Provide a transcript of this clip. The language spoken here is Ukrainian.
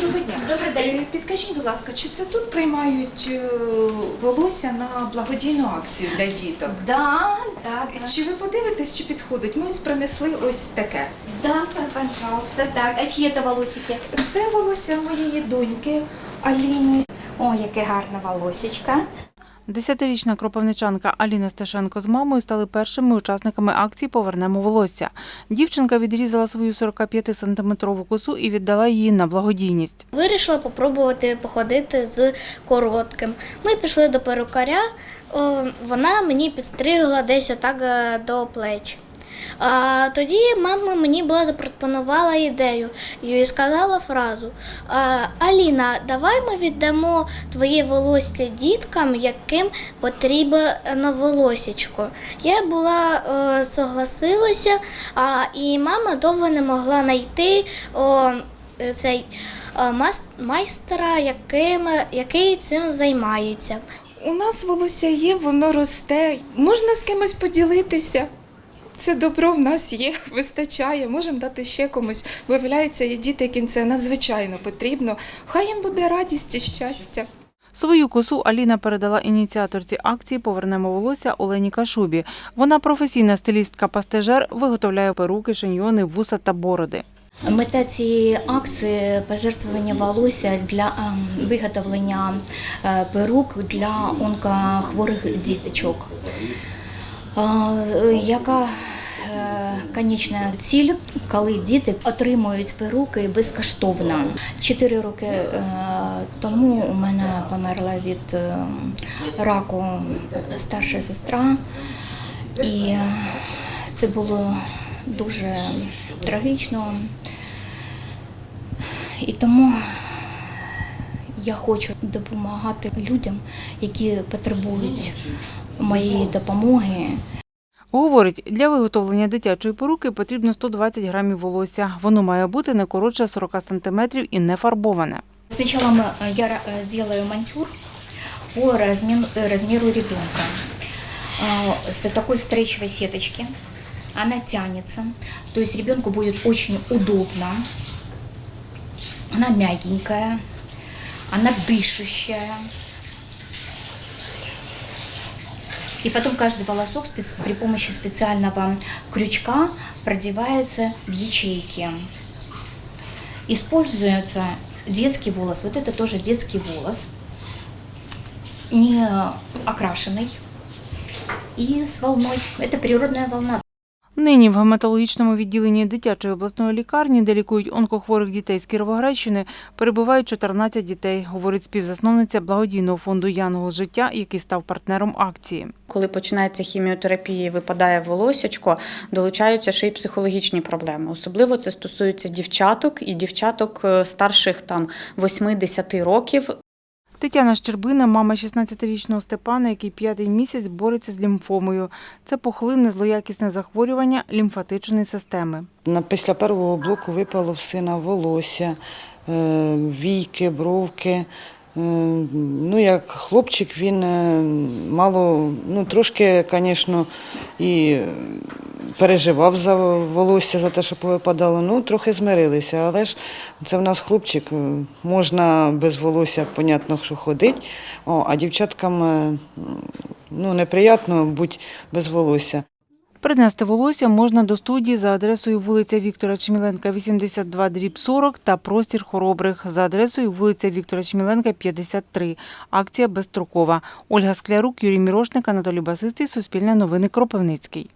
Доброго дня. Добрий день. Е, Підкажіть, будь ласка, чи це тут приймають е, волосся на благодійну акцію для діток? Да, да, да. Чи ви подивитесь, чи підходить? Ми ось принесли ось таке. Да, пожалуйста, так. А чиї це волосики? Це волосся моєї доньки Аліни. О, яке гарне волосечко. Десятирічна кропивничанка Аліна Стешенко з мамою стали першими учасниками акції Повернемо волосся. Дівчинка відрізала свою 45-сантиметрову косу і віддала її на благодійність. Вирішила попробувати походити з коротким. Ми пішли до перукаря, вона мені підстригла десь отак е, до плеч. А тоді мама мені була запропонувала ідею і сказала фразу: «А, Аліна, давай ми віддамо твоє волосся діткам, яким потрібно волосечко. Я була е, согласилася, а, і мама довго не могла знайти о, цей е, мас- майстра, яким, який цим займається. У нас волосся є, воно росте. Можна з кимось поділитися. Це добро в нас є, вистачає. Можемо дати ще комусь. Виявляється, є діти, яким це надзвичайно потрібно. Хай їм буде радість і щастя. Свою косу Аліна передала ініціаторці акції Повернемо волосся Олені Кашубі. Вона професійна стилістка-пастежер, виготовляє перуки, шиньйони, вуса та бороди. Мета цієї акції пожертвування волосся для ем, виготовлення е, перук для онкохворих діточок. Е, Яка е, конечна ціль, коли діти отримують перуки безкоштовно. Чотири роки е, тому у мене померла від раку старша сестра, і це було дуже трагічно. І тому я хочу допомагати людям, які потребують моєї допомоги. Говорить, для виготовлення дитячої перуки потрібно 120 грамів волосся. Воно має бути не коротше 40 сантиметрів і не фарбоване. Сначала мы, э, я э, делаю манчур по размеру, размеру ребенка. А, С такой стрейчевой сеточки. Она тянется. То есть ребенку будет очень удобно. Она мягенькая. Она дышащая. И потом каждый волосок спец- при помощи специального крючка продевается в ячейки. Используется детский волос. Вот это тоже детский волос, не окрашенный и с волной. Это природная волна. Нині в гематологічному відділенні дитячої обласної лікарні, де лікують онкохворих дітей з Кіровоградщини, перебувають 14 дітей, говорить співзасновниця благодійного фонду Янгол життя, який став партнером акції. Коли починається хіміотерапія і випадає волосячко, долучаються ще й психологічні проблеми. Особливо це стосується дівчаток і дівчаток е, старших там 8-10 років. Тетяна Щербина, мама 16-річного Степана, який п'ятий місяць бореться з лімфомою. Це пухлинне злоякісне захворювання лімфатичної системи. Після першого блоку випало в сина волосся, е, війки, бровки. Е, Ну, як хлопчик, він е, мало, ну трошки, звісно, і переживав за волосся, за те, що повипадало. Ну, трохи змирилися, але ж це в нас хлопчик, е, можна без волосся, понятно, що ходить, О, а дівчаткам е, ну, неприємно бути без волосся. Принести волосся можна до студії за адресою вулиця Віктора Чміленка, 82, дріб 40 та простір Хоробрих за адресою вулиця Віктора Чміленка, 53. Акція безстрокова. Ольга Склярук, Юрій Мірошник, Анатолій Басистий, Суспільне новини Кропивницький.